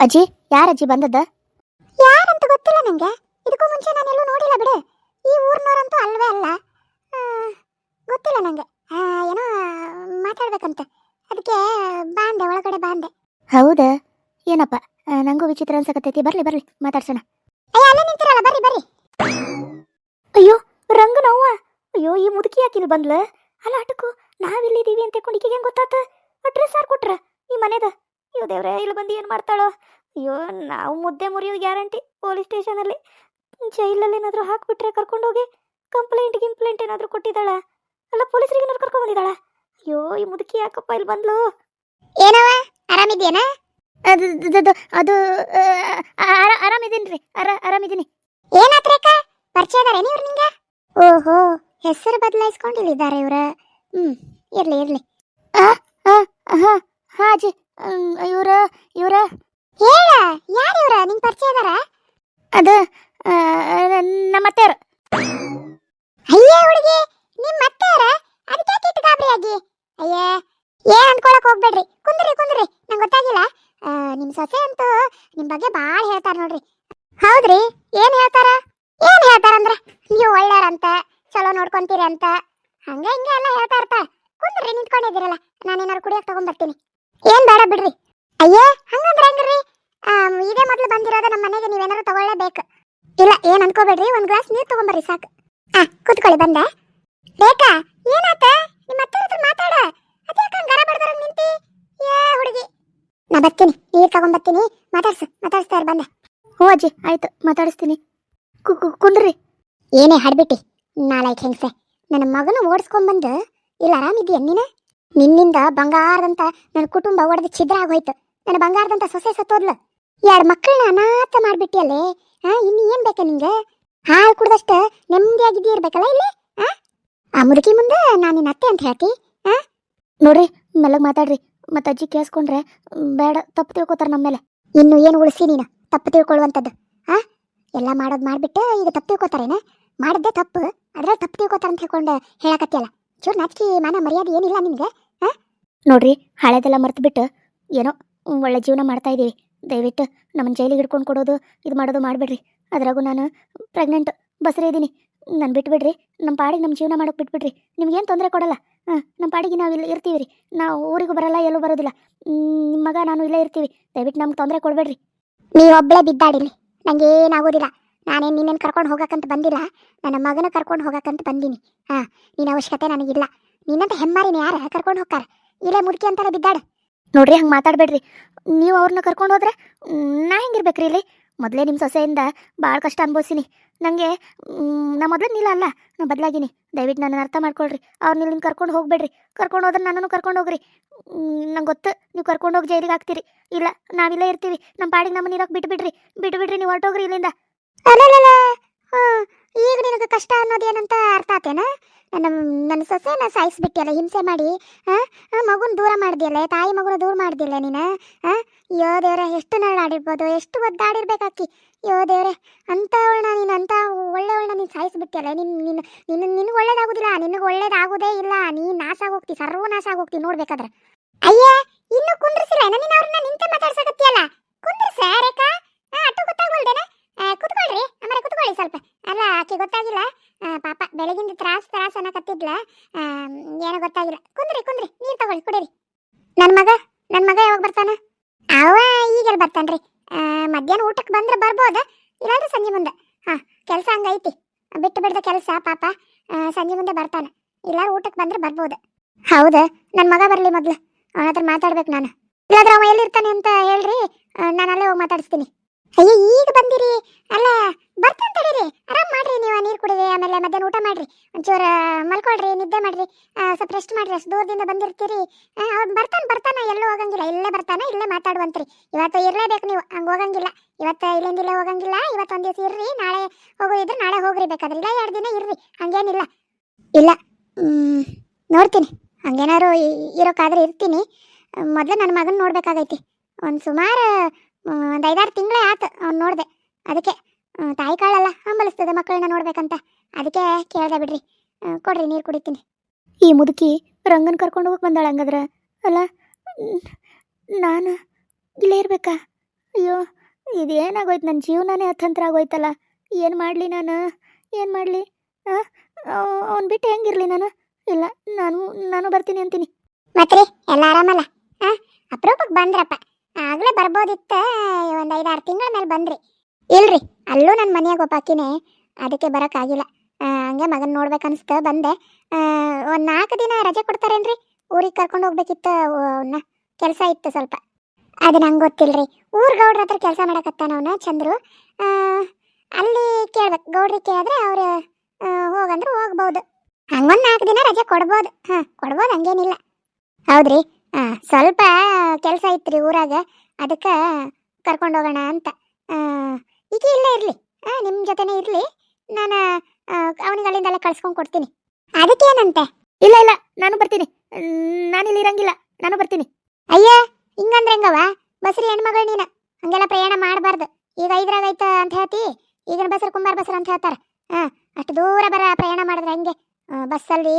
ಅಜ್ಜಿ ಯಾರ ಅಜ್ಜಿ ಬಂದದ್ದ? ಯಾರಂತ ಗೊತ್ತಿಲ್ಲ ನಂಗೆ. ಇದಕ್ಕೂ ಮುಂಚೆ ನಾನು ಎಲ್ಲೂ ನೋಡಿಲ್ಲ ಬಿಡು. ಈ ಊರ್ನವರಂತೂ ಅಲ್ವೇ ಅಲ್ಲ. ಆ, ಗೊತ್ತಿಲ್ಲ ನಂಗೆ. ಆ, ಏನೋ ಮಾತಾಡ್ಬೇಕಂತ. ಅದಕ್ಕೆ ಬಾಂದೆ ಒಳಗಡೆ ಬಾಂದೆ ಹೌದಾ? ಏನಪ್ಪ? ಆ, ನಂಗೂ ವಿಚಿತ್ರ ಅನ್ಸಕತ್ತೈತಿ. ಬರ್ಲಿ ಬರ್ಲಿ ಮಾತಾಡ್ಸೋಣ. ಅಯ್ಯ ಅಲ್ಲೇ ನಿಂತಿರಲ್ಲ ಬರ್ರಿ ಬರ್ರಿ. ಅಯ್ಯೋ ರಂಗನವ್ವ. ಅಯ್ಯೋ ಈ ಮುದುಕಿ ಯಾಕೆ ಇಲ್ಲಿ ಬಂದ್ಲ? ಅಲ್ಲ ಆಟಕ್ಕೂ ನಾವಿಲ್ಲಿದ್ದೀವಿ ಅಂತ ಕೊಂಡು ಈಕೆಗೆ ಹೆಂಗ್ ಗೊತ್ತಾತ? ಅಡ್ರೆಸ್ ಯಾರು ಕೊಟ್ರ? ಈ ಮನೆದ? ಅಯ್ಯೋ ದೇವ್ರೆ ಇಲ್ಲಿ ಬಂದು ಏನು ಮಾಡ್ತಾಳೋ? ಅಯ್ಯೋ ನಾವು ಮುದ್ದೆ ಮುರಿಯೋದು ಗ್ಯಾರಂಟಿ ಪೊಲೀಸ್ ಸ್ಟೇಷನಲ್ಲಿ. ಜೈಲಲ್ಲಿ ಏನಾದರೂ ಹಾಕಿಬಿಟ್ರೆ ಕರ್ಕೊಂಡೋಗಿ ಕಂಪ್ಲೇಂಟ್ ಗಿಂಪ್ಲೇಂಟ್ ಏನಾದರೂ ಕೊಟ್ಟಿದ್ದಾಳ? ಅಲ್ಲ ಪೊಲೀಸರಿಗೆ ಏನಾದ್ರು ಕರ್ಕೊಂಡು ಬಂದಿದ್ದಾಳ? ಅಯ್ಯೋ ಈ ಮುದುಕಿ ಯಾಕಪ್ಪ ಇಲ್ಲಿ ಬಂದ್ಲು? ಏನವ ಆರಾಮಿದ್ಯೇನ? ಅದು ಅದು- ಅದು- ಅದು ಆ, ಆರ- ಆರಾಮಿದೀನಿ ರೀ ಆರ ಆರಾಮಿದ್ದೀನಿ ಏನಾತ್ರೇಕ ಪರಿಚಯ ಇದಾರೆ ನೀವು ನಿಂಗೆ? ಓಹೋ ಹೆಸರು ಬದಲಾಯಿಸ್ಕೊಂಡಿಲ್ಲಿದ್ದಾರೆ ಇವ್ರ. ಹ್ಮ್ ಇರ್ಲಿ ಇರ್ಲಿ. ಹಾಂ ಹಾಂ ಅಜ್ಜಿ ಇವರ ಇವರ. ಹೇಳ ಯಾರು ಇವ್ರ? ನಿಂಗೆ ಪರಿಚಯ ಅದಾರ ಅದು ನಮ್ಮ ಅತ್ತೆಯವ್ರು. ಅಯ್ಯೇ ಹುಡುಗಿ ನಿಮ್ಮ ಅತ್ತೆಯವ್ರ? ಅದಕ್ಕೆ ಕಿಟ್ಟು ಗಾಬರಿ ಆಗಿ? ಅಯ್ಯೇ ಏನ್ ಅನ್ಕೊಳಕ್ ಹೋಗ್ಬೇಡ್ರಿ. ಕುಂದ್ರಿ ಕುಂದ್ರಿ. ನಂಗೆ ಗೊತ್ತಾಗಿಲ್ಲ. ನಿಮ್ಮ ನಿಮ್ ಸೊಸೆ ಅಂತೂ ನಿಮ್ಮ ಬಗ್ಗೆ ಭಾಳ ಹೇಳ್ತಾರೆ ನೋಡ್ರಿ. ಹೌದ್ರಿ. ಏನ್ ಹೇಳ್ತಾರ? ಏನ್ ಹೇಳ್ತಾರ ಅಂದ್ರ? ನೀವು ಒಳ್ಳೆಯವ್ರಂತ ಚಲೋ ನೋಡ್ಕೊಂತೀರಿ ಅಂತ. ಹಂಗೆ ಹಿಂಗೆ ಎಲ್ಲ ಹೇಳ್ತಾ ಇರ್ತಾರ ಕುಂದ್ರಿ ನಿಂತ್ಕೊಂಡಿದ್ದೀರಲ್ಲ. ನಾನೇನಾರು ಕುಡಿಯಕ್ ತಗೊಂಡ್ಬರ್ತೀನಿ ಏನ್ ಬೇಡ ಬಿಡ್ರಿ. ಅಯ್ಯೇ ಹಂಗಂದ್ರೆ ಹೆಂಗ್ರಿ? ಇದೇ ಮೊದ್ಲು ಬಂದಿರೋದು ನಮ್ಮ ಮನೆಗೆ ನೀವೇನಾರು ತಗೊಳ್ಳೇಬೇಕು. ಇಲ್ಲ, ಏನ್ ಅನ್ಕೋಬೇಡ್ರಿ, ಒಂದ್ ಗ್ಲಾಸ್ ನೀರ್ ತಗೊಂಬರ್ರಿ ಸಾಕು. ಆ, ಕೂತ್ಕೊಳ್ಳಿ, ಬಂದೆ. ಬೇಕಾ ಏನಾತ? ನಿಮ್ಮ ಅತ್ತೆ ಹತ್ರ ಮಾತಾಡ. ಅದ್ಯಾಕ ಹಂಗ್ ಗರ ನಿಂತಿ? ಏ, ಹುಡುಗಿ. ನಾ ಬರ್ತೀನಿ, ನೀರ್ ತಗೊಂಡ್ ಬರ್ತೀನಿ ಮಾತಾಡ್ಸು ಮಾತಾಡ್ಸ್ತಾರ ಇರು, ಬಂದೆ. ಹ್ಞೂ ಅಜ್ಜಿ, ಆಯ್ತು, ಮಾತಾಡಿಸ್ತೀನಿ. ಕುಂದ್ರಿ ಏನೇ ಹಾಡ್ಬಿಟ್ಟಿ. ನಾಲ್ಕು ಹೆಂಗ್ಸೆ ನನ್ನ ಮಗನ ಓಡಿಸ್ಕೊಂಡ್ಬಂದು ಇಲ್ಲ ಆರಾಮಿದ್ಯಾ ನೀನು? ನಿನ್ನಿಂದ ಬಂಗಾರದಂತ ನನ್ನ ಕುಟುಂಬ ಒಡೆದು ಛಿದ್ರ ಆಗೋಯ್ತು. ನನ್ನ ಬಂಗಾರದಂತ ಸೊಸೆ ಸತ್ತೋದ್ಲು. ಎರಡು ಮಕ್ಕಳನ್ನ ಅನಾಥ ಮಾಡ್ಬಿಟ್ಟಿಯಲ್ಲೇ? ಹಾ ಇನ್ನು ಏನ್ ಬೇಕಾ ನಿಂಗೆ? ಹಾಲು ಕುಡ್ದಷ್ಟ ನೆಮ್ಮದಿಯಾಗಿದ್ದೀ ಇರ್ಬೇಕಲ್ಲ ಇಲ್ಲಿ? ಆ? ಮುದುಕಿ ಮುಂದೆ ನಾನು ನಿನ್ನ ಅತ್ತೆ ಅಂತ ಹೇಳ್ತಿ. ನೋಡ್ರಿ, ಮೆಲ್ಲಗೆ ಮಾತಾಡ್ರಿ. ಮತ್ತೆ ಅಜ್ಜಿ ಕೇಳಿಸ್ಕೊಂಡ್ರೆ ಬೇಡ, ತಪ್ಪು ತಿಳ್ಕೊತಾರೆ ನಮ್ಮ ಮೇಲೆ ಇನ್ನು ಏನು ಉಳಿಸಿ ನೀನು? ತಪ್ಪು ತಿಳ್ಕೊಳ್ಳುವಂಥದ್ದು ಆ? ಎಲ್ಲ ಮಾಡೋದು ಮಾಡಿಬಿಟ್ಟು ಈಗ ತಪ್ಪು ತಿಳ್ಕೊತಾರೇನ? ಮಾಡಿದ್ದೆ ತಪ್ಪು. ಅದ್ರಲ್ಲಿ ತಪ್ಪು ತಿಳ್ಕೊತಾರ ಅಂತ ಹೇಳ್ಕೊಂಡು ಹೇಳಕತ್ತಿಯಲ್ಲ. ಚೂರು ನಾಚಿಕೆ ಮಾನ ಮರ್ಯಾದೆ ಏನಿಲ್ಲ ನಿನಗೆ? ನೋಡ್ರಿ, ಹಳೆದೆಲ್ಲ ಮರ್ತು ಬಿಟ್ಟು ಏನೋ ಒಳ್ಳೆ ಜೀವನ ಮಾಡ್ತಾ ಇದ್ದೀವಿ ದಯವಿಟ್ಟು ನಮ್ಮನ್ನು ಜೈಲಿಗೆ ಹಿಡ್ಕೊಂಡು ಕೊಡೋದು, ಇದು ಮಾಡೋದು ಮಾಡಬೇಡ್ರಿ. ಅದ್ರಾಗೂ ನಾನು ಪ್ರೆಗ್ನೆಂಟ್ ಬಸರೇ ಇದ್ದೀನಿ ನಾನು ಬಿಟ್ಬಿಡ್ರಿ ನಮ್ಮ ಪಾಡಿಗೆ ನಮ್ಮ ಜೀವನ ಮಾಡೋಕೆ ಬಿಟ್ಬಿಡ್ರಿ. ನಿಮ್ಗೇನು ತೊಂದರೆ ಕೊಡಲ್ಲ. ಹಾಂ ನಮ್ಮ ಪಾಡಿಗೆ ನಾವು ಇಲ್ಲಿ ಇರ್ತೀವಿ ರೀ ನಾವು ಊರಿಗೂ ಬರಲ್ಲ, ಎಲ್ಲೂ ಬರೋದಿಲ್ಲ. ನಿಮ್ಮ ಮಗ ನಾನು ಇಲ್ಲೇ ಇರ್ತೀವಿ. ದಯವಿಟ್ಟು ನಮ್ಗೆ ತೊಂದರೆ ಕೊಡಬೇಡ್ರಿ. ನೀವೊಬ್ಳೆ ಬಿದ್ದಾಡಿಲಿ ನಂಗೆ ಏನಾಗೋದಿಲ್ಲ ನಾನೇನು ನಿನ್ನನ್ನು ಕರ್ಕೊಂಡು ಹೋಗಕ್ಕಂತ ಬಂದಿಲ್ಲ. ನನ್ನ ಮಗನ ಕರ್ಕೊಂಡು ಹೋಗಕ್ಕಂತ ಬಂದೀನಿ. ಹಾಂ ನಿನ್ನ ಅವಶ್ಯಕತೆ ನನಗಿಲ್ಲ. ನಿನ್ನಂತ ಹೆಮ್ಮಾರಿನ ಯಾರು ಕರ್ಕೊಂಡು ಹೋಗ್ತಾರ? ಇಲ್ಲೇ ಮುದುಕಿ ಅಂತಾರ ಬಿದ್ದಾಡ ನೋಡ್ರಿ, ಹಂಗೆ ಮಾತಾಡಬೇಡ್ರಿ. ನೀವು ಅವ್ರನ್ನ ಕರ್ಕೊಂಡು ಹೋದ್ರೆ ನಾ ಹೆಂಗಿರ್ಬೇಕ್ರಿ ಇಲ್ಲಿ? ಮೊದಲೇ ನಿಮ್ಮ ಸೊಸೆಯಿಂದ ಭಾಳ ಕಷ್ಟ ಅನ್ಭವಿಸಿನಿ. ನನಗೆ ನಾ ಮೊದಲೇ ನೀಲ ಅಲ್ಲ, ನಾ ಬದಲಾಗಿನಿ. ದಯವಿಟ್ಟು ನನ್ನ ಅರ್ಥ ಮಾಡ್ಕೊಳ್ರಿ. ಅವ್ರನ್ನ ಇಲ್ಲಿ ಕರ್ಕೊಂಡು ಹೋಗ್ಬೇಡ್ರಿ. ಕರ್ಕೊಂಡು ಹೋದ್ರೆ ನನ್ನನ್ನು ಕರ್ಕೊಂಡು ಹೋಗ್ರಿ. ನಂಗೆ ಗೊತ್ತು, ನೀವು ಕರ್ಕೊಂಡು ಹೋಗಿ ಜೈಲಿಗೆ ಹಾಕ್ತೀರಿ. ಇಲ್ಲ ನಾವಿಲ್ಲೇ ಇರ್ತೀವಿ. ನಮ್ಮ ಪಾಡಿಗೆ ನಮ್ಮನ್ನ ಇರೋಕೆ ಬಿಟ್ಬಿಡ್ರಿ. ಬಿಟ್ಬಿಡ್ರಿ, ನೀವು ಹೊರಟೋಗ್ರಿ ಇಲ್ಲಿಂದ. ಅಲ್ಲಲ್ಲ ಈಗ ನಿನಗೆ ಕಷ್ಟ ಅನ್ನೋದು ಏನಂತ ಅರ್ಥ ಆತೇನ? ನನ್ನ ನನ್ನ ಸೊಸೆನ ಸಾಯಿಸ್ಬಿಟ್ಟಿಯಲ್ಲ, ಹಿಂಸೆ ಮಾಡಿ ಮಗುನ ದೂರ ಮಾಡ್ದಿಯಲ್ಲ, ತಾಯಿ ಮಗುನ ದೂರ ಮಾಡ್ದಿಲ್ಲ ನೀನು? ಯೋ ದೇವ್ರೆ, ಎಷ್ಟು ನರಳಾಡಿರ್ಬೋದು, ಎಷ್ಟು ಒದ್ದಾಡಿರ್ಬೇಕಾಕಿ? ಯೋ ದೇವ್ರೆ ಅಂಥವಳನ್ನ ನೀನು ಅಂಥ ಒಳ್ಳೆಯವಳನ್ನ ನೀನು ಸಾಯಿಸ್ಬಿಟ್ಟಿಯಲ್ಲ ನಿನ್ನ ನಿನ್ನ ನಿನ್ನ ನಿನಗೆ ಒಳ್ಳೇದಾಗೋದಿಲ್ಲ, ನಿನಗೆ ಒಳ್ಳೇದಾಗೋದೇ ಇಲ್ಲ ನೀನು ನಾಶ ಆಗೋಗ್ತಿ ಸರ್ವನಾಶ ಆಗೋಗ್ತಿ ನೋಡ್ಬೇಕಾದ್ರೆ. ಅಯ್ಯ, ಇನ್ನು ಕುಂದ್ರಿಸಿಲ್ಲ ನೀನು ಅವ್ರನ್ನ ನಿಂತೆ ಮಾತಾಡ್ಸಕತ್ತಿಯಲ್ಲ? ಕುಂದ್ರಿಸ ರೇಖಾ? ಅಟ್ಟು ಗೊತ್ತಾಗೋಲ್ದೇನೆ? ಕುತ್ಕೊಳ್ರಿ. ಕುತ್ಕೊಳ್ಳಿ ಸ್ವಲ್ಪ. ಅಲ್ಲ, ಆಕೆ ಗೊತ್ತಾಗಿಲ್ಲ. ಪಾಪ ಬೆಳಗಿಂದ ತ್ರಾಸ್ ತ್ರಾಸ್ ಅನ್ನಕತ್ತಿದ್ಲ. ಏನೋ ಗೊತ್ತಾಗಿಲ್ಲ. ಕುಂದ್ರಿ ಕುಂದ್ರಿ. ನೀರು ತಗೊಳ್ಳಿ, ಕುಡೀರಿ. ನನ್ನ ಮಗ ನನ್ನ ಮಗ ಯಾವಾಗ ಬರ್ತಾನ? ಅವ ಈಗೆಲ್ಲ ಬರ್ತಾನ್ರಿ. ಮಧ್ಯಾಹ್ನ ಊಟಕ್ಕೆ ಬಂದ್ರೆ ಬರ್ಬೋದ? ಇಲ್ಲಾಂದ್ರೆ ಸಂಜೆ ಮುಂದೆ. ಹಾ, ಕೆಲಸ ಹಂಗೈತಿ. ಬಿಟ್ಟು ಬಿಡ್ದ ಕೆಲಸ, ಪಾಪ. ಸಂಜೆ ಮುಂದೆ ಬರ್ತಾನೆ. ಇಲ್ಲಾರು ಊಟಕ್ಕೆ ಬಂದ್ರೆ ಬರ್ಬೋದು? ಹೌದಾ ನನ್ನ ಮಗ ಬರಲಿ ಮೊದ್ಲು. ಅವನ ಹತ್ರ ಮಾತಾಡ್ಬೇಕು ನಾನು. ಇಲ್ಲಾದ್ರೆ ಅವ ಎಲ್ಲಿರ್ತಾನೆ ಅಂತ ಹೇಳ್ರಿ. ನಾನು ಅಲ್ಲೇ ಹೋಗಿ ಮಾತಾಡಿಸ್ತೀನಿ. ಅಯ್ಯೋ, ಈಗ ಬಂದಿರಿ. ಅಲ್ಲ ಬರ್ತಾನೆ ತಡೀರಿ. ಆರಾಮ್ ಮಾಡ್ರಿ, ನೀವು ನೀರು ಕುಡಿರಿ, ಆಮೇಲೆ ಮಧ್ಯಾಹ್ನ ಊಟ ಮಾಡ್ರಿ. ಒಂಚೂರು ಮಲ್ಕೊಳ್ರಿ, ನಿದ್ದೆ ಮಾಡ್ರಿ. ಸ್ವಲ್ಪ ರೆಸ್ಟ್ ಮಾಡ್ರಿ, ಅಷ್ಟು ದೂರದಿಂದ ಬಂದಿರ್ತೀರಿ. ಅವ್ನು ಬರ್ತಾನೆ ಬರ್ತಾನೆ, ಎಲ್ಲೂ ಹೋಗಂಗಿಲ್ಲ. ಇಲ್ಲೇ ಬರ್ತಾನೆ, ಇಲ್ಲೇ ಮಾತಾಡುವಂತ್ರಿ. ಇವತ್ತು ಇರಲೇಬೇಕು ನೀವು, ಹಂಗೆ ಹೋಗಂಗಿಲ್ಲ. ಇವತ್ತು ಇಲ್ಲಿಂದ ಇಲ್ಲೇ ಹೋಗಂಗಿಲ್ಲ. ಇವತ್ತು ಒಂದು ದಿವಸ ಇರ್ರಿ, ನಾಳೆ ಹೋಗೋದಿದ್ರೆ ನಾಳೆ ಹೋಗ್ರಿ ಬೇಕಾದ್ರೆ. ಇಲ್ಲ, ಎರಡು ದಿನ ಇರ್ರಿ. ಹಂಗೇನಿಲ್ಲ. ಇಲ್ಲ ನೋಡ್ತೀನಿ. ಹಂಗೇನಾದ್ರು ಇ- ಇರೋಕ್ಕಾದ್ರೆ ಇರ್ತೀನಿ. ಮೊದಲು ನನ್ನ ಮಗನ ನೋಡ್ಬೇಕಾಗೈತಿ. ಒಂದು ಸುಮಾರು ಒಂದು ಐದಾರು ತಿಂಗಳೇ ಆತು ಅವ್ನು ನೋಡಿದೆ. ಅದಕ್ಕೆ ತಾಯಿ ಕಾಳಲ್ಲ, ಹಂಬಲಿಸ್ತದೆ ಮಕ್ಕಳನ್ನ ನೋಡ್ಬೇಕಂತ. ಅದಕ್ಕೆ ಕೇಳ್ದೆ ಬಿಡ್ರಿ. ಕೊಡ್ರಿ, ನೀರು ಕುಡಿತೀನಿ. ಈ ಮುದುಕಿ ರಂಗನ್ ಕರ್ಕೊಂಡು ಹೋಗಕ್ಕೆ ಬಂದಾಳ ಹಂಗದ್ರ? ಅಲ್ಲ, ನಾನು ಇಲ್ಲೇ ಇರ್ಬೇಕಾ? ಅಯ್ಯೋ ಇದು ಏನಾಗೋಯ್ತು ನನ್ನ ಜೀವನನೇ ಅತಂತ್ರ ಆಗೋಯ್ತಲ್ಲ. ಏನು ಮಾಡಲಿ ನಾನು? ಏನು ಮಾಡಲಿ? ಅವ್ನು ಬಿಟ್ಟು ಹೆಂಗಿರಲಿ ನಾನು? ಇಲ್ಲ, ನಾನು ನಾನು ಬರ್ತೀನಿ ಅಂತೀನಿ. ಮತ್ರಿ, ಎಲ್ಲ ಆರಾಮಲ್ಲ? ಹಾಂ ಅಪರೂಪಕ್ಕೆ ಬಂದ್ರಪ್ಪ. ಆಗಲೇ ಬರ್ಬೋದಿತ್ತ? ಒಂದು ಐದಾರು ತಿಂಗಳ ಮೇಲೆ ಬಂದ್ರಿ. ಇಲ್ರಿ, ಅಲ್ಲೂ ನನ್ನ ಮನೆಯಾಗ ಒಬ್ಬಾಕಿನೇ ಅದಕ್ಕೆ ಬರೋಕ್ಕಾಗಿಲ್ಲ ಹಂಗೆ ಮಗನ ನೋಡ್ಬೇಕನ್ಸ್ತ ಬಂದೆ. ಒಂದು ನಾಲ್ಕು ದಿನ ರಜೆ ಕೊಡ್ತಾರೇನ್ರಿ? ಊರಿಗೆ ಕರ್ಕೊಂಡು ಹೋಗ್ಬೇಕಿತ್ತು ಅವನ್ನ ಕೆಲಸ ಇತ್ತು ಸ್ವಲ್ಪ. ಅದು ನಂಗೆ ಗೊತ್ತಿಲ್ರಿ. ಊರು ಗೌಡ್ರ ಹತ್ರ ಕೆಲಸ ಮಾಡಕತ್ತಾನ ಅವನ, ಚಂದ್ರು. ಅಲ್ಲಿ ಕೇಳ್ಬೇಕು. ಗೌಡ್ರಿಗೆ ಕೇಳಿದ್ರೆ ಅವ್ರು ಹೋಗಂದ್ರೆ ಹೋಗ್ಬೋದು. ಹಂಗೊಂದು ನಾಲ್ಕು ದಿನ ರಜೆ ಕೊಡ್ಬೋದು. ಹಾಂ, ಕೊಡ್ಬೋದು ಹಂಗೇನಿಲ್ಲ. ಹೌದ್ರಿ. ಹಾಂ ಸ್ವಲ್ಪ ಕೆಲಸ ಇತ್ತು ರೀ ಊರಾಗ, ಅದಕ್ಕೆ ಕರ್ಕೊಂಡು ಹೋಗೋಣ ಅಂತ. ಈಗ ಇಲ್ಲೇ ಇರಲಿ. ಹಾಂ ನಿಮ್ಮ ಜೊತೆನೇ ಇರಲಿ. ನಾನು ಅವನಿಗೆ ಅಲ್ಲಿಂದಲೇ ಕಳ್ಸ್ಕೊಂಡು ಕೊಡ್ತೀನಿ. ಅದಕ್ಕೇನಂತೆ? ಇಲ್ಲ ಇಲ್ಲ, ನಾನು ಬರ್ತೀನಿ. ನಾನಿಲ್ಲಿ ಇರಂಗಿಲ್ಲ. ನಾನು ಬರ್ತೀನಿ. ಅಯ್ಯ, ಹಿಂಗಂದ್ರೆ ಹೆಂಗವ ಬಸ್ರಿ ಹೆಣ್ಮಗಳು ನೀನು. ಹಂಗೆಲ್ಲ ಪ್ರಯಾಣ ಮಾಡಬಾರ್ದು. ಈಗ ಐದ್ರಾಗ ಐತ ಅಂತ ಹೇಳ್ತಿ? ಈಗಿನ ಬಸ್ರು ಕುಂಬಾರ ಬಸ್ರು ಅಂತ ಹೇಳ್ತಾರೆ. ಹಾಂ ಅಷ್ಟು ದೂರ ಬರ ಪ್ರಯಾಣ ಮಾಡಿದ್ರೆ ಹೆಂಗೆ? ಬಸ್ಸಲ್ಲಿ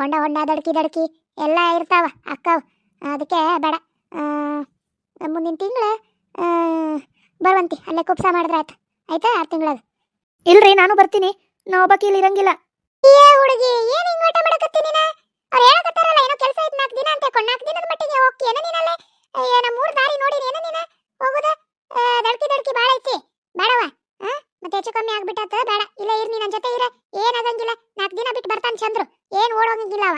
ಹೊಂಡ ಹೊಂಡ, ದಡ್ಕಿ ದಡ್ಕಿ, ಎಲ್ಲ ಇರ್ತಾವ ಅಕ್ಕಾವ. ಅದಕ್ಕೆ ಬೇಡ. ಮುಂದಿನ ತಿಂಗಳು ಬರುವಂತಿ ಅಲ್ಲೇ ಕುಪ್ಸ ಮಾಡಿದ್ರೆ ಆಯ್ತು? ಆಯ್ತಾ ಆರು ತಿಂಗಳಾಗ ಇಲ್ರಿ ನಾನು ಬರ್ತೀನಿ. ನಾ ಒಬ್ಬಾಕಿ ಇಲ್ಲಿ ಇರಂಗಿಲ್ಲ. ಏ ಹುಡುಗಿ ಏನ್ ಹಿಂಗ್ ಊಟ ಮಾಡಕತ್ತೀನಿ ನೀನ? ಅವ್ರು ಹೇಳಕತ್ತಾರಲ್ಲ ಏನೋ ಕೆಲಸ ಐತ್ ನಾಲ್ಕು ದಿನ ಅಂತ ಕೊಂಡು ನಾಲ್ಕು ದಿನದ ಮಟ್ಟಿಗೆ ಹೋಗ್ತಿ ಏನೋ ನೀನಲ್ಲೇ ಏನ ಮೂರು ದಾರಿ ನೋಡಿ ಏನೋ ನೀನ? ಹೋಗುದ? ದಡ್ಕಿ ದಡ್ಕಿ ಬಾಳ ಐತಿ. ಬೇಡವ? ಮತ್ತೆ ಹೆಚ್ಚು ಕಮ್ಮಿ ಆಗ್ಬಿಟ್ಟಾತ ಬೇಡ. ಇಲ್ಲ ಇರ್ ನೀನ್ ಜೊತೆ ಇರ. ಏನಾಗಂಗಿಲ್ಲ ನಾಲ್ಕು ದಿನ ಬಿಟ್ಟು ಬರ್ತಾನೆ ಚಂದ್ರು. ಏನ್ ಓಡೋಗಂಗಿಲ್ಲ ಅವ.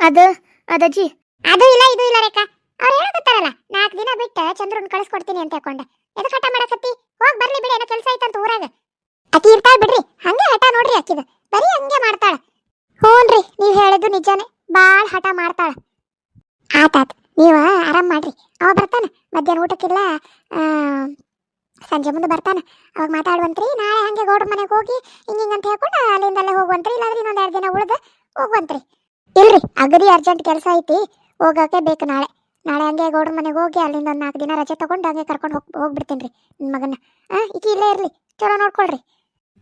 ಅದು ಅದಜ್ಜಿ ಅದು ಇಲ್ಲ ಇದು ಇಲ್ಲ ರೇಖಾ. ಅವ್ರು ಹೇಳಕತ್ತಾರಲ್ಲ ನಾಲ್ಕು ದಿನ ಬಿಟ್ಟು ಚಂದ್ರನ್ ಕಳಿಸ್ಕೊಡ್ತೀನಿ ಅಂತ ಹೇಳ್ಕೊಂಡೆ. ಹಠ ಮಾಡಕತ್ತಿ ಹೋಗ್ ಬರ್ಲಿ ಬಿಡಿ, ಏನೋ ಕೆಲಸ ಐತಂತ ಊರಾಗ. ಅಕಿ ಇರ್ತಾಳ ಬಿಡ್ರಿ, ಹಂಗೆ ಹಠ ನೋಡ್ರಿ ಅಕ್ಕಿದ ಬರೀ ಹಂಗೆ ಮಾಡ್ತಾಳ. ಹ್ಞೂನ್ರಿ ನೀವು ಹೇಳಿದ್ದು ನಿಜಾನೇ, ಬಾಳ್ ಹಠ ಮಾಡ್ತಾಳ. ಆತಾತ್ ನೀವ ಆರಾಮ್ ಮಾಡ್ರಿ. ಅವ ಬರ್ತಾನ, ಮಧ್ಯಾಹ್ನ ಊಟಕ್ಕಿಲ್ಲ ಸಂಜೆ ಮುಂದೆ ಬರ್ತಾನ. ಅವಾಗ ಮಾತಾಡುವಂತ್ರಿ, ನಾಳೆ ಹಂಗೆ ಗೌಡ್ರ ಮನೆಗೆ ಹೋಗಿ, ಹಿಂಗ ಅಂತ ಹೇಳ್ಕೊಂಡು ಅಲ್ಲಿಂದಲ್ಲೇ ಹೋಗುವಂತ್ರಿ, ಇಲ್ಲಾಂದ್ರೆ ಇನ್ನೊಂದ್ ಎರಡು ದಿನ ಉಳ್ದು ಹೋಗುವಂತ್ರಿ. ಇಲ್ರಿ, ಅಗದಿ ಅರ್ಜೆಂಟ್ ಕೆಲಸ ಐತಿ, ಹೋಗಕ್ಕೆ ಬೇಕು ನಾಳೆ. ನಾಳೆ ಹಂಗೆ ಗೌಡ್ರ ಮನೆಗೆ ಹೋಗಿ ಅಲ್ಲಿಂದ ಒಂದು ನಾಲ್ಕು ದಿನ ರಜೆ ತಗೊಂಡು ಹಂಗೆ ಕರ್ಕೊಂಡು ಹೋಗಿ ಹೋಗ್ಬಿಡ್ತೀನಿ ರೀ ನಿಮ್ಮ ಮಗನ ಆ, ಈಕಿ ಇಲ್ಲೇ ಇರಲಿ. ಚಲೋ ನೋಡ್ಕೊಳ್ರಿ.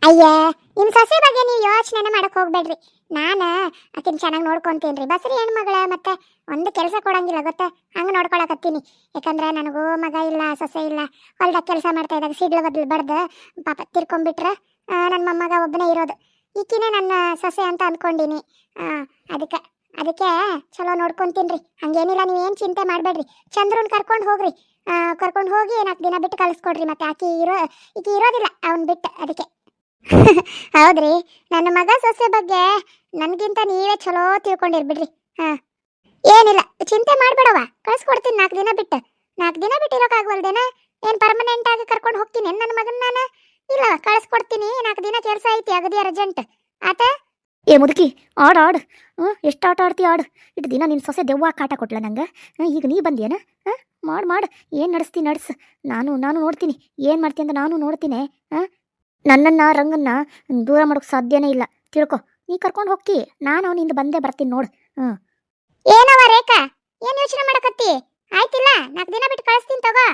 ಅಯ್ಯ ನಿಮ್ಮ ಸೊಸೆ ಬಗ್ಗೆ ನೀವು ಯೋಚನೆ ಮಾಡಕ್ಕೆ ಹೋಗ್ಬೇಡ್ರಿ. ನಾನು ಆಕಿನ ಚೆನ್ನಾಗಿ ನೋಡ್ಕೊತೀನಿ ರೀ ಬಸ್ರಿ ಹೆಣ್ಮಗಳ ಮತ್ತೆ ಒಂದು ಕೆಲಸ ಕೊಡಂಗಿಲ್ಲ ಗೊತ್ತಾ? ಹಂಗೆ ನೋಡ್ಕೊಳಕತ್ತೀನಿ. ಯಾಕಂದ್ರೆ ನನಗೂ ಮಗ ಇಲ್ಲ, ಸೊಸೆ ಇಲ್ಲ. ಹೊಲ್ದಾಗ ಕೆಲಸ ಮಾಡ್ತಾ ಇದ್ದಾಗ ಸಿಡ್ಲು ಬದ್ಲು ಬಡ್ದು ಪಾಪ ತಿರ್ಕೊಂಡ್ಬಿಟ್ರೆ ನನ್ನ ಮೊಮ್ಮಗ ಒಬ್ಬನೇ ಇರೋದು. ಈಕಿನೇ ನನ್ನ ಸೊಸೆ ಅಂತ ಅಂದ್ಕೊಂಡಿನಿ ಅದಕ್ಕೆ ಅದಕ್ಕೆ ಚಲೋ ನೋಡ್ಕೊಂತೀನಿ ರೀ ಹಂಗೇನಿಲ್ಲ, ನೀವೇನು ಚಿಂತೆ ಮಾಡಬೇಡ್ರಿ. ಚಂದ್ರನ್ ಕರ್ಕೊಂಡು ಹೋಗ್ರಿ. ಕರ್ಕೊಂಡು ಹೋಗಿ ನಾಲ್ಕು ದಿನ ಬಿಟ್ಟು ಕಳಿಸ್ಕೊಡ್ರಿ ಮತ್ತೆ ಆಕೆ ಇರೋ, ಈಕೆ ಇರೋದಿಲ್ಲ ಅವ್ನು ಬಿಟ್ಟು ಅದಕ್ಕೆ. ಹೌದ್ರಿ. ನನ್ನ ಮಗ ಸೊಸೆ ಬಗ್ಗೆ ನನಗಿಂತ ನೀವೇ ಚಲೋ ತಿಳ್ಕೊಂಡಿರ್ಬಿಡ್ರಿ. ಹಾಂ. ಏನಿಲ್ಲ, ಚಿಂತೆ ಮಾಡಬೇಡವ ಕಳಿಸ್ಕೊಡ್ತೀನಿ ನಾಲ್ಕು ದಿನ ಬಿಟ್ಟು. ನಾಲ್ಕು ದಿನ ಬಿಟ್ಟು ಇರೋಕ್ಕಾಗವಲ್ದೇನ ಏನು ಪರ್ಮನೆಂಟ್ ಆಗಿ ಕರ್ಕೊಂಡು ಹೋಗ್ತೀನಿ ನನ್ನ ಮಗನ ನಾನು? ಇಲ್ಲ ಕಳಿಸ್ಕೊಡ್ತೀನಿ. ನಾಲ್ಕು ದಿನ ಕೆಲಸ ಐತಿ, ಅಗದಿ ಅರ್ಜೆಂಟ್ ಆತ? ಏ ಮುದುಕಿ ಆಡು ಆಡು. ಹ್ಞೂ ಎಷ್ಟು ಆಟ ಆಡ್ತಿ ಆಡು. ಇಟ್ಟು ದಿನ ನಿನ್ನ ಸೊಸೆ ದೆವ್ವ ಕಾಟ ಕೊಟ್ಲ ನಂಗೆ. ಹ್ಞೂ ಈಗ ನೀ ಬಂದೇನ ಹಾಂ ಮಾಡು ಮಾಡು. ಏನು ನಡೆಸ್ತಿ ನಡೆಸು. ನಾನು ನಾನು ನೋಡ್ತೀನಿ. ಏನು ಮಾಡ್ತೀನಿ ಅಂತ ನಾನು ನೋಡ್ತೀನಿ. ಹಾಂ? ನನ್ನನ್ನು ರಂಗನ್ನ ದೂರ ಮಾಡೋಕೆ ಸಾಧ್ಯನೇ ಇಲ್ಲ. ತಿಳ್ಕೊ. ನೀ ಕರ್ಕೊಂಡು ಹೋಗ್ತಿ. ನಾನು ಅವನಿಂದ ಬಂದೇ ಬರ್ತೀನಿ ನೋಡು. ಏನವ ರೇಖಾ? ಏನು ಯೋಚನೆ ಮಾಡಕತ್ತಿ? ಆಯ್ತಿಲ್ಲ? ನಾಲ್ಕು ದಿನ ಬಿಟ್ಟು ಕಳಿಸ್ತೀನಿ ತಗೋ.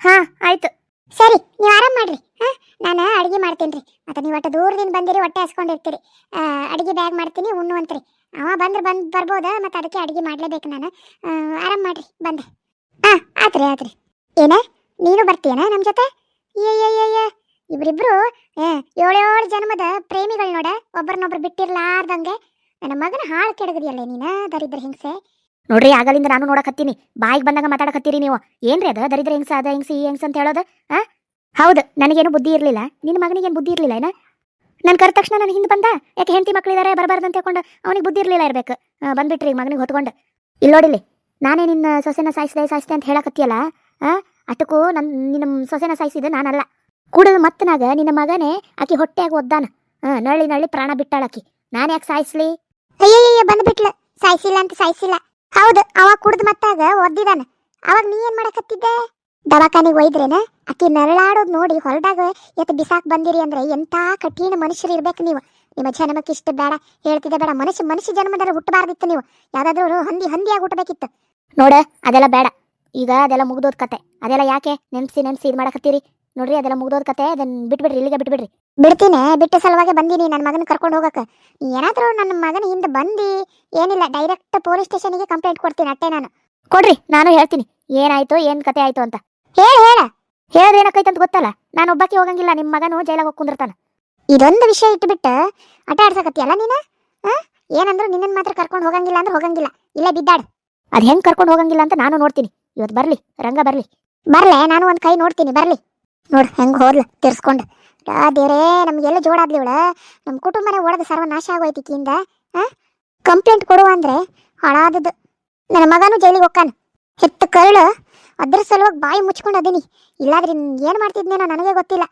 ಹಾಂ ಆಯ್ತು. ಸರಿ, ನೀವು ಆರಾಮ್ ಮಾಡ್ರಿ, ಹಾಂ? ನಾನು ಅಡುಗೆ ಮಾಡ್ತೀನಿ ರೀ ಮತ್ತೆ ನೀವು ಒಟ್ಟು ದೂರದಿಂದ ಬಂದಿರಿ, ಹೊಟ್ಟೆ ಹಸ್ಕೊಂಡಿರ್ತೀರಿ. ಅಡುಗೆ ಬ್ಯಾಗ್ ಮಾಡ್ತೀನಿ, ಉಣ್ಣು ಉಣ್ಣುವಂತ್ರಿ ಅವ ಬಂದ್ರೆ ಬಂದು ಬರ್ಬೋದಾ, ಮತ್ತೆ ಅದಕ್ಕೆ ಅಡುಗೆ ಮಾಡ್ಲೇಬೇಕು ನಾನು. ಆರಾಮ್ ಮಾಡ್ರಿ ಬಂದೆ ಹಾಂ ಆತ್ರಿ ಆತ್ರಿ. ಏನ? ನೀನು ಬರ್ತೀಯನ ನಮ್ಮ ಜೊತೆ? ಏ ಇಬ್ರಿಬ್ರು, ಏ, ಏಳೇಳು ಜನ್ಮದ ಪ್ರೇಮಿಗಳು ನೋಡ ಒಬ್ಬರನ್ನೊಬ್ರು ಬಿಟ್ಟಿರ್ಲಾರ್ದಂಗೆ. ನನ್ನ ಮಗನ ಹಾಳು ಕೆಡಗದಿಯಲ್ಲ ನೀನ, ದರಿದ್ರ ಹಿಂಸೆ. ನೋಡ್ರಿ, ಆಗಲಿಂದ ನಾನು ನೋಡಕತ್ತೀನಿ ಬಾಯಿಗೆ ಬಂದಾಗ ಮಾತಾಡಕತ್ತೀರಿ ನೀವು. ಏನ್ರಿ ಅದ? ದರಿದ್ರ ಹೆಂಗ್ಸ, ಅದ ಹೆಂಗ್ಸಿ ಹೆಂಗ್ಸ ಅಂತ ಹೇಳೋದು ಆ? ಹೌದು, ನನಗೇನು ಬುದ್ಧಿ ಇರಲಿಲ್ಲ. ನಿನ್ನ ಮಗನಿಗೇನು ಬುದ್ಧಿ ಇರಲಿಲ್ಲ ಏನ? ನಾನು ಕರೆದ ತಕ್ಷಣ ನಾನು ಹಿಂದೆ ಬಂದ? ಯಾಕೆ ಹೆಂಡತಿ ಮಕ್ಕಳಿದ್ದಾರೆ ಬರಬಾರ್ದು ಅಂತ ಹೇಳ್ಕೊಂಡು ಅವನಿಗೆ ಬುದ್ಧಿ ಇರಲಿಲ್ಲ ಇರ್ಬೇಕು. ಬಂದ್ಬಿಟ್ರಿ ಮಗನಿಗೆ ಹೊತ್ಕೊಂಡು. ಇಲ್ಲಿ. ನೋಡಿಲಿ ನಾನೇ ನಿನ್ನ ಸೊಸೆನ ಸಾಯಿಸಿದೆ ಸಾಯಿಸಿದೆ ಅಂತ ಹೇಳಕತ್ತಿಯಲ್ಲ ಆ? ಅಷ್ಟಕ್ಕೂ ನನ್ನ ನಿನ್ನ ಸೊಸೆನ ಸಾಯಿಸಿದೆ ನಾನಲ್ಲ. ಕೂಡಲು ಮತ್ತನಾಗ ನಿನ್ನ ಮಗನೇ ಆಕಿ ಹೊಟ್ಟೆಯಾಗಿ ಒದ್ದಾನ. ಹಾಂ ನಳ್ಳಿ ನಳ್ಳಿ ಪ್ರಾಣ ಬಿಟ್ಟಾಳಾಕಿ ನಾನು ಯಾಕೆ ಸಾಯಿಸ್ಲಿ? ಅಯ್ಯಯ್ಯ ಬಂದ್ಬಿಟ್ಲ. ಸಾಯಿಸಿಲ್ಲ ಅಂತ ಸಾಯಿಸಿಲ್ಲ. ಹೌದು, ಅವ ಕುಡ್ದು ಮತ್ತಾಗ ಒದ್ದಿದಾನ. ಅವಾಗ ನೀ ಏನ್ ಮಾಡಕತ್ತಿದ್ದೆ? ದವಾಖಾನಿಗೆ ಒಯ್ದ್ರೇನ? ಅಕ್ಕಿ ನರಳಾಡೋದ್ ನೋಡಿ ಹೊರಡಾಗ ಎತ್ತ ಬಿಸಾಕ್ ಬಂದಿರಿ ಅಂದ್ರೆ ಎಂತ ಕಠಿಣ ಮನುಷ್ಯರು ಇರ್ಬೇಕು ನೀವು. ನಿಮ್ಮ ಜನ್ಮಕ್ಕೆ ಇಷ್ಟ ಬೇಡ, ಹೇಳ್ತಿದ್ದೆ ಬೇಡ. ಮನುಷ್ಯ ಮನುಷ್ಯ ಜನ್ಮದಲ್ಲಿ ಹುಟ್ಟಬಾರ್ದಿತ್ತು ನೀವು. ಯಾವ್ದಾದ್ರು ಹಂದಿ ಹಂದಿಯಾಗಿ ಹುಟ್ಟಬೇಕಿತ್ತು. ನೋಡ, ಅದೆಲ್ಲ ಬೇಡ. ಈಗ ಅದೆಲ್ಲ ಮುಗ್ದೋದ್ ಕತೆ. ಅದೆಲ್ಲ ಯಾಕೆ ನೆನ್ಸಿ ನೆನ್ಸಿ ಇದ್ ಮಾಡಕತ್ತೀರಿ? ನೋಡ್ರಿ, ಅದೆಲ್ಲ ಮುಗ್ದೋದ್ ಕತೆ ಅದನ್ನ ಬಿಟ್ಬಿಡ್ರಿ, ಇಲ್ಲಿಗೆ ಬಿಟ್ಬಿಡ್ರಿ. ಬಿಡ್ತೀನಿ, ಬಿಟ್ಟ ಸಲುವಾಗಿ ಬಂದೀನಿ ನನ್ನ ಮಗನ ಕರ್ಕೊಂಡು ಹೋಗಕ್ಕೆ ಏನಾದ್ರೂ ನನ್ನ ಮಗನ ಹಿಂದೆ ಬಂದು, ಏನಿಲ್ಲ ಡೈರೆಕ್ಟ್ ಪೊಲೀಸ್ ಸ್ಟೇಷನ್ಗೆ ಕಂಪ್ಲೇಂಟ್ ಕೊಡ್ತೀನಿ, ಅಟ್ಟೆ ನಾನು. ಕೊಡ್ರಿ, ನಾನು ಹೇಳ್ತೀನಿ, ಏನಾಯ್ತು, ಏನ್ ಕತೆ ಆಯ್ತು ಅಂತ. ಹೇಳ ಹೇಳ. ಹೇಳೋದೇನಕ್ಕೈತೆ ಅಂತ ಗೊತ್ತಲ್ಲ? ನಾನು ಒಬ್ಬಕ್ಕೆ ಹೋಗಂಗಿಲ್ಲ ನಿಮ್ಮ ಮಗನು ಜೈಲಾಗ ಹೋಗಿ ಇದೊಂದು ವಿಷಯ ಇಟ್ಬಿಟ್ಟು ಆಟ ಆಡ್ಸಕತ್ತಿಯಲ್ಲ ನೀನ? ಆ? ಏನಂದ್ರು ನಿನ್ನನ್ ಮಾತ್ರ ಕರ್ಕೊಂಡು ಹೋಗಂಗಿಲ್ಲ ಅಂದ್ರೆ ಹೋಗಂಗಿಲ್ಲ. ಇಲ್ಲ ಬಿದ್ದಾಡ್. ಅದ್ ಹೆಂಗ್ ಕರ್ಕೊಂಡು ಹೋಗಂಗಿಲ್ಲ ಅಂತ ನಾನು ನೋಡ್ತೀನಿ. ಇವತ್ತು ಬರಲಿ, ರಂಗ ಬರಲಿ. ಬರ್ಲೆ, ನಾನು ಒಂದ್ ಕೈ ನೋಡ್ತೀನಿ, ಬರ್ಲಿ. ನೋಡ್, ಹೆಂಗೆ ಹೋದ್ಲ? ತಿರ್ಸ್ಕೊಂಡು. ಆ ದೇವರೇ ನಮಗೆಲ್ಲ ಜೋಡಾದ್ಲಿ ಇವಳ. ನಮ್ಮ ಕುಟುಂಬನೇ ಒಡೆದ ಸರ್ವನಾಶ ಆಗೋಯ್ತು ಈಕಿಯಿಂದ ಆ? ಕಂಪ್ಲೇಂಟ್ ಕೊಡುವ ಅಂದರೆ ಹಾಳಾದದ್ದು. ನನ್ನ ಮಗನೂ ಜೈಲಿಗೆ ಹೋಗ್ತಾನ ಹೆತ್ತ ಕರಳು ಅದ್ರ ಸಲುವಾಗಿ ಬಾಯಿ ಮುಚ್ಕೊಂಡು ಅದೀನಿ ಇಲ್ಲಾದ್ರೆ ಏನು ಮಾಡ್ತಿದ್ನೇನೋ ನನಗೆ ಗೊತ್ತಿಲ್ಲ.